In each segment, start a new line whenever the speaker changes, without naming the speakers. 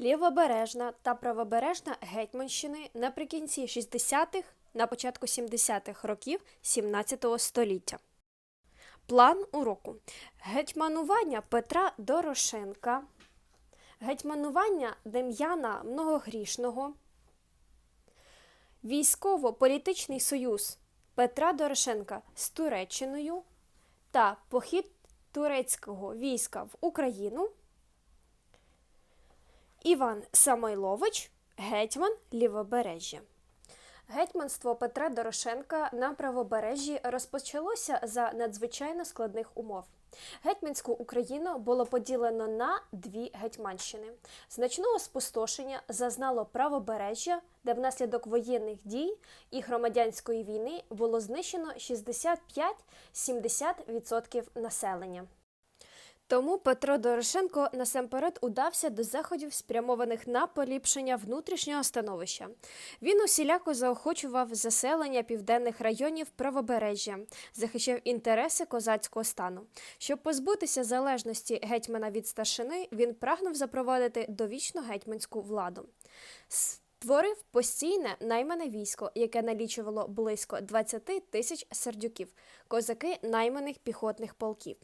Лівобережна та правобережна гетьманщини наприкінці 60-х, на початку 70-х років 17 століття. План уроку. Гетьманування Петра Дорошенка, гетьманування Дем'яна Многогрішного, військово-політичний союз Петра Дорошенка з Туреччиною та похід турецького війська в Україну. Іван Самойлович, гетьман Лівобережжя. Гетьманство Петра Дорошенка на правобережжі розпочалося за надзвичайно складних умов. Гетьманську Україну було поділено на дві гетьманщини. Значного спустошення зазнало правобережжя, де внаслідок воєнних дій і громадянської війни було знищено 65-70% населення. Тому Петро Дорошенко насамперед удався до заходів, спрямованих на поліпшення внутрішнього становища. Він усіляко заохочував заселення південних районів правобережжя, захищав інтереси козацького стану. Щоб позбутися залежності гетьмана від старшини, він прагнув запровадити довічну гетьманську владу. Створив постійне наймане військо, яке налічувало близько 20 тисяч сердюків, козаки найманих піхотних полків.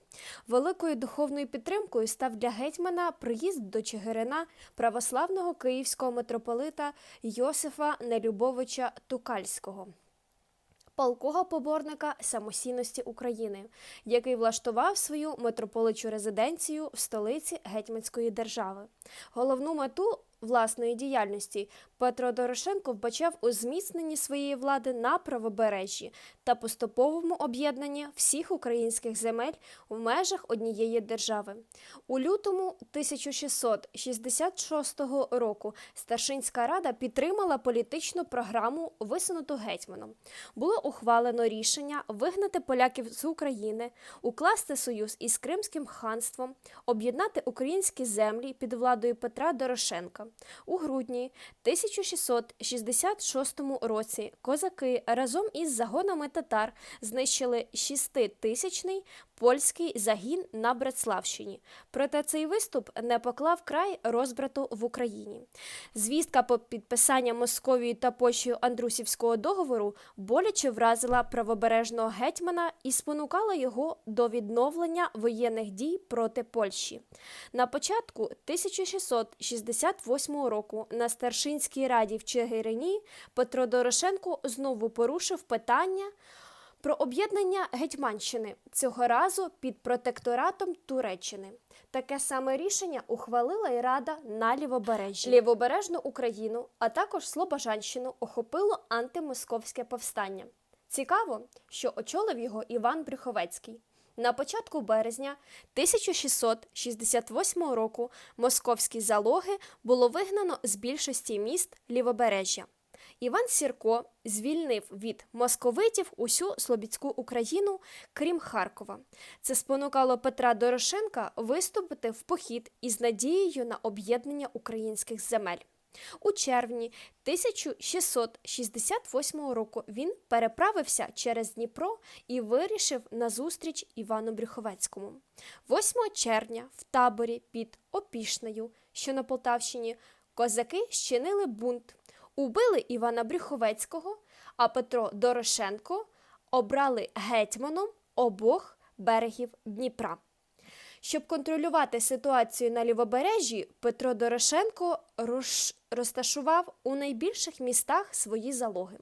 Великою духовною підтримкою став для гетьмана приїзд до Чигирина православного київського митрополита Йосифа Нелюбовича Тукальського. Полкого поборника самостійності України, який влаштував свою митрополичу резиденцію в столиці Гетьманської держави. Головну мету власної діяльності Петро Дорошенко вбачав у зміцненні своєї влади на правобережжі та поступовому об'єднанні всіх українських земель в межах однієї держави. У лютому 1666 року Старшинська рада підтримала політичну програму, висунуту гетьманом. Було ухвалено рішення вигнати поляків з України, укласти союз із Кримським ханством, об'єднати українські землі під владою Петра Дорошенка. У грудні 1666 році козаки разом із загонами татар знищили шеститисячний польський загін на Братславщині. Проте цей виступ не поклав край розбрату в Україні. Звістка по підписання Московією та Польщею Андрусівського договору боляче вразила правобережного гетьмана і спонукала його до відновлення воєнних дій проти Польщі. На початку 1668 року на Старшинській раді в Чигирині Петро Дорошенко знову порушив питання про об'єднання Гетьманщини цього разу під протекторатом Туреччини. Таке саме рішення ухвалила й Рада на лівобережжі. Лівобережну Україну, а також Слобожанщину охопило антимосковське повстання. Цікаво, що очолив його Іван Брюховецький. На початку березня 1668 року московські залоги було вигнано з більшості міст лівобережжя. Іван Сірко звільнив від московитів усю Слобідську Україну, крім Харкова. Це спонукало Петра Дорошенка виступити в похід із надією на об'єднання українських земель. У червні 1668 року він переправився через Дніпро і вирішив на зустріч Івану Брюховецькому. 8 червня в таборі під Опішнею, що на Полтавщині, козаки щинили бунт. Убили Івана Брюховецького, а Петро Дорошенко обрали гетьманом обох берегів Дніпра. Щоб контролювати ситуацію на лівобережжі, Петро Дорошенко роз... розташував у найбільших містах свої залоги.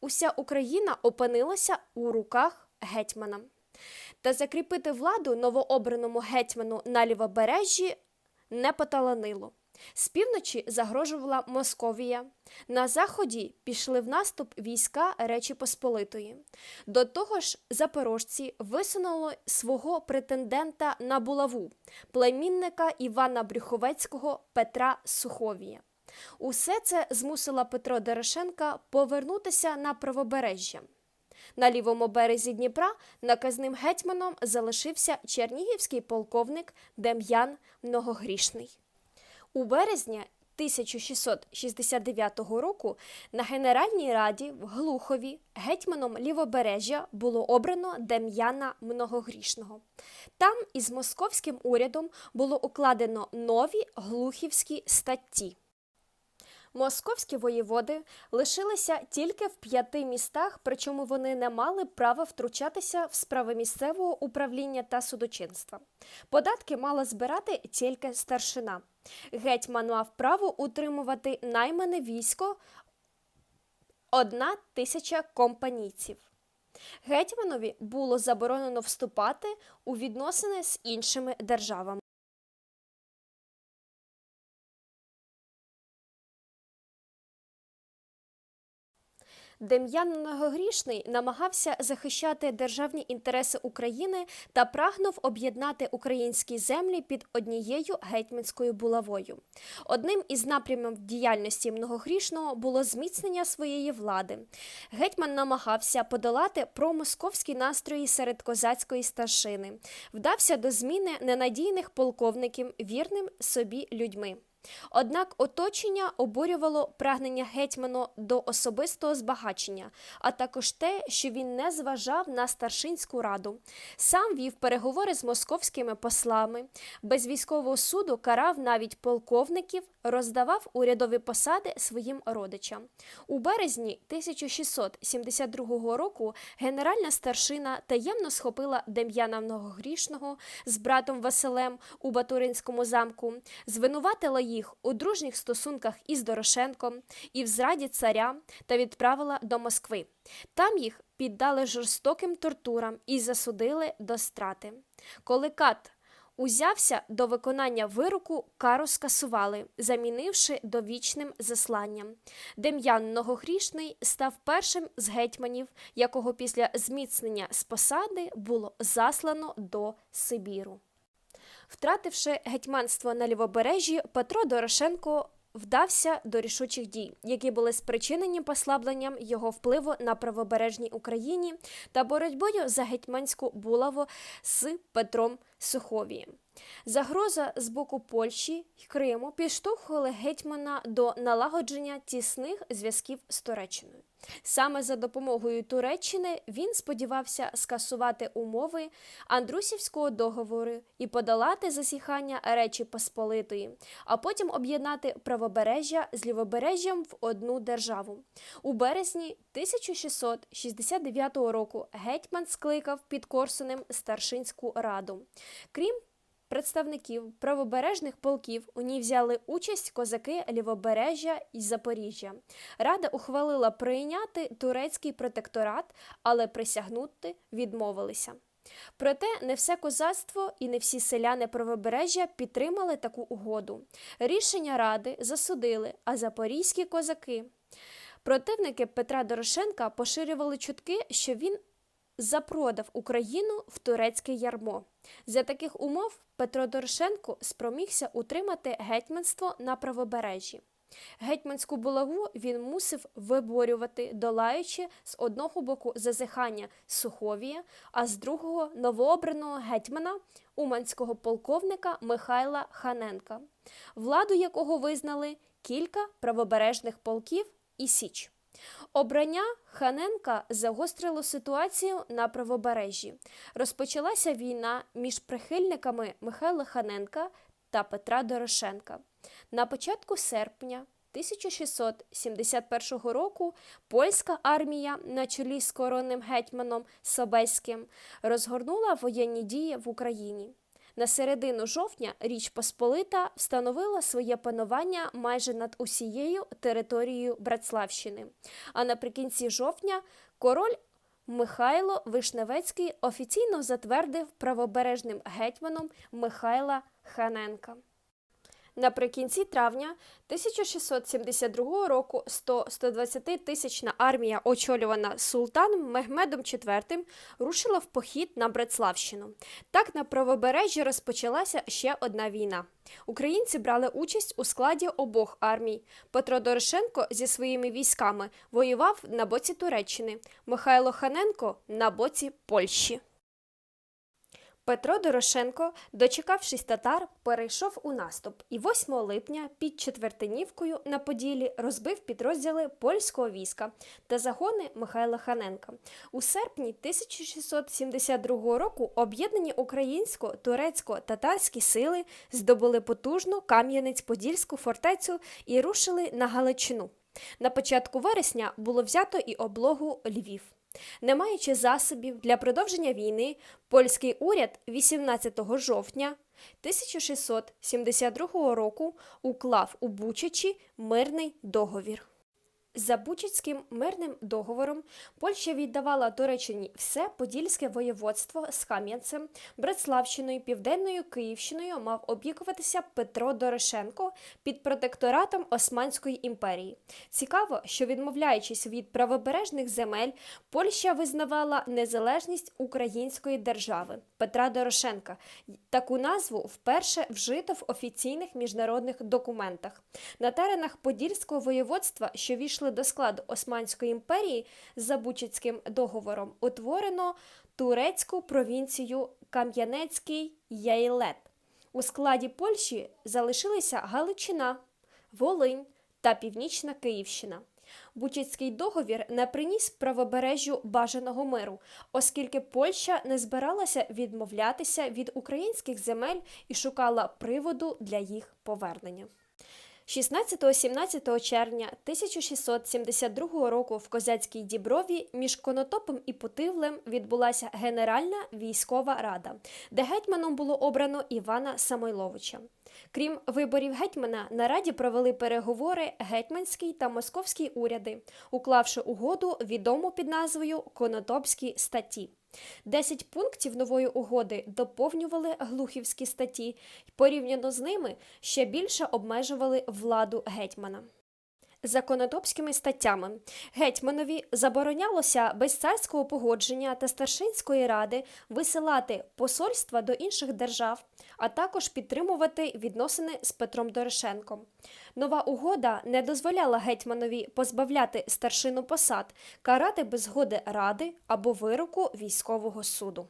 Уся Україна опинилася у руках гетьмана. Та закріпити владу новообраному гетьману на лівобережжі не поталанило. З півночі загрожувала Московія. На заході пішли в наступ війська Речі Посполитої. До того ж, запорожці висунули свого претендента на булаву, племінника Івана Брюховецького Петра Суховія. Усе це змусило Петро Дорошенка повернутися на правобережжя. На лівому березі Дніпра наказним гетьманом залишився чернігівський полковник Дем'ян Многогрішний. У березні 1669 року на Генеральній раді в Глухові гетьманом Лівобережжя було обрано Дем'яна Многогрішного. Там із московським урядом було укладено нові глухівські статті. Московські воєводи лишилися тільки в п'яти містах, причому вони не мали права втручатися в справи місцевого управління та судочинства. Податки мала збирати тільки старшина. Гетьман мав право утримувати наймане військо одна тисяча компанійців. Гетьманові було заборонено вступати у відносини з іншими державами. Дем'ян Многогрішний намагався захищати державні інтереси України та прагнув об'єднати українські землі під однією гетьманською булавою. Одним із напрямів діяльності Многогрішного було зміцнення своєї влади. Гетьман намагався подолати промосковські настрої серед козацької старшини, вдався до зміни ненадійних полковників вірним собі людьми. Однак оточення обурювало прагнення гетьману до особистого збагачення, а також те, що він не зважав на старшинську раду. Сам вів переговори з московськими послами, без військового суду карав навіть полковників, роздавав урядові посади своїм родичам. У березні 1672 року генеральна старшина таємно схопила Дем'яна Многогрішного з братом Василем у Батуринському замку, звинуватила їх у дружніх стосунках із Дорошенком і в зраді царя та відправила до Москви. Там їх піддали жорстоким тортурам і засудили до страти. Коли Кат узявся до виконання вироку, кару скасували, замінивши довічним засланням. Дем'ян Многогрішний став першим з гетьманів, якого після зміцнення з посади було заслано до Сибіру. Втративши гетьманство на лівобережжі, Петро Дорошенко вдався до рішучих дій, які були спричинені послабленням його впливу на правобережній Україні та боротьбою за гетьманську булаву з Петром Суховієм. Загроза з боку Польщі й Криму підштовхували гетьмана до налагодження тісних зв'язків з Туреччиною. Саме за допомогою Туреччини він сподівався скасувати умови Андрусівського договору і подолати засіхання Речі Посполитої, а потім об'єднати правобережжя з лівобережжям в одну державу. У березні 1669 року гетьман скликав під Корсунем старшинську раду. Крім представників правобережних полків у ній взяли участь козаки Лівобережжя і Запоріжжя. Рада ухвалила прийняти турецький протекторат, але присягнути відмовилися. Проте не все козацтво і не всі селяни правобережжя підтримали таку угоду. Рішення ради засудили, а запорізькі козаки. Противники Петра Дорошенка поширювали чутки, що він запродав Україну в турецьке ярмо. За таких умов Петро Дорошенко спромігся утримати гетьманство на правобережжі. Гетьманську булаву він мусив виборювати, долаючи з одного боку зазихання Суховія, а з другого новообраного гетьмана уманського полковника Михайла Ханенка, владу якого визнали кілька правобережних полків і Січ. Обрання Ханенка загострило ситуацію на правобережжі. Розпочалася війна між прихильниками Михайла Ханенка та Петра Дорошенка. На початку серпня 1671 року польська армія на чолі з коронним гетьманом Собеським розгорнула воєнні дії в Україні. На середину жовтня Річ Посполита встановила своє панування майже над усією територією Братславщини. А наприкінці жовтня король Михайло Вишневецький офіційно затвердив правобережним гетьманом Михайла Ханенка. Наприкінці травня 1672 року 100-120 тисячна армія, очолювана султаном Мехмедом IV, рушила в похід на Братславщину. Так на правобережжі розпочалася ще одна війна. Українці брали участь у складі обох армій. Петро Дорошенко зі своїми військами воював на боці Туреччини, Михайло Ханенко на боці Польщі. Петро Дорошенко, дочекавшись татар, перейшов у наступ і 8 липня під Четвертинівкою на Поділі розбив підрозділи польського війська та загони Михайла Ханенка. У серпні 1672 року об'єднані українсько-турецько-татарські сили здобули потужну Кам'янець-Подільську фортецю і рушили на Галичину. На початку вересня було взято і облогу Львів. Не маючи засобів для продовження війни, польський уряд 18 жовтня 1672 року уклав у Бучачі мирний договір. За Бучацьким мирним договором Польща віддавала Туреччині все Подільське воєводство з Кам'янцем, Братславщиною, Південною Київщиною мав опікуватися Петро Дорошенко під протекторатом Османської імперії. Цікаво, що відмовляючись від правобережних земель, Польща визнавала незалежність української держави Петра Дорошенка. Таку назву вперше вжито в офіційних міжнародних документах. На теренах Подільського воєводства, що війшли до складу Османської імперії за Бучицьким договором, утворено турецьку провінцію Кам'янецький Яйлет. У складі Польщі залишилися Галичина, Волинь та Північна Київщина. Бучицький договір не приніс правобережжю бажаного миру, оскільки Польща не збиралася відмовлятися від українських земель і шукала приводу для їх повернення. 16-17 червня 1672 року в Козацькій Діброві між Конотопом і Путивлем відбулася Генеральна військова рада, де гетьманом було обрано Івана Самойловича. Крім виборів гетьмана, на раді провели переговори гетьманський та московський уряди, уклавши угоду відому під назвою Конотопські статті. Десять пунктів нової угоди доповнювали глухівські статті, порівняно з ними ще більше обмежували владу гетьмана. За конотопськими статтями гетьманові заборонялося без царського погодження та старшинської ради висилати посольства до інших держав, а також підтримувати відносини з Петром Дорошенком. Нова угода не дозволяла гетьманові позбавляти старшину посад, карати без згоди ради або вироку військового суду.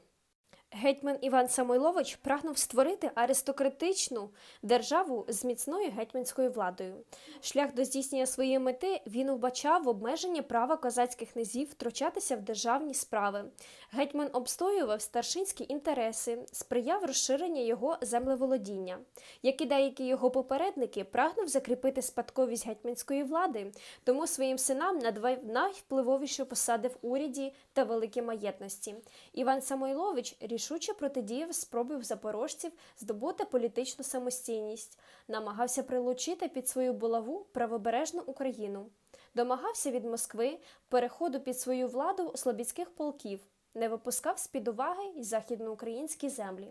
Гетьман Іван Самойлович прагнув створити аристократичну державу з міцною гетьманською владою. Шлях до здійснення своєї мети він вбачав в обмеженні права козацьких князів втручатися в державні справи. Гетьман обстоював старшинські інтереси, сприяв розширенню його землеволодіння. Як і деякі його попередники, прагнув закріпити спадковість гетьманської влади, тому своїм синам надавав найвпливовіші посади в уряді та великі маєтності. Іван Самойлович рішуче протидіяв спроби запорожців здобути політичну самостійність, намагався прилучити під свою булаву правобережну Україну, домагався від Москви переходу під свою владу слобідських полків. Не випускав з-під уваги й західноукраїнські землі.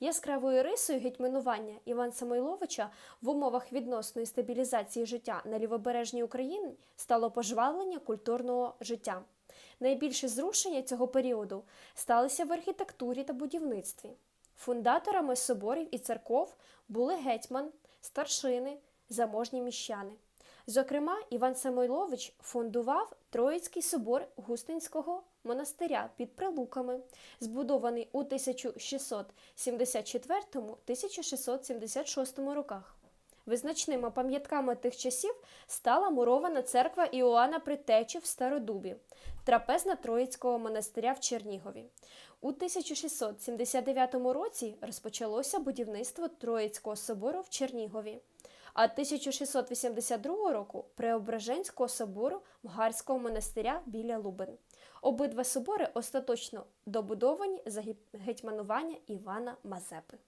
Яскравою рисою гетьманування Іван Самойловича в умовах відносної стабілізації життя на лівобережній Україні стало пожвавлення культурного життя. Найбільше зрушення цього періоду сталися в архітектурі та будівництві. Фундаторами соборів і церков були гетьман, старшини, заможні міщани. Зокрема, Іван Самойлович фундував Троїцький собор Густинського монастиря під Прилуками, збудований у 1674-1676 роках. Визначними пам'ятками тих часів стала мурована церква Іоанна Притечі в Стародубі, трапезна Троїцького монастиря в Чернігові. У 1679 році розпочалося будівництво Троїцького собору в Чернігові, а 1682 року Преображенського собору Мгарського монастиря біля Лубен. Обидва собори остаточно добудовані за гетьманування Івана Мазепи.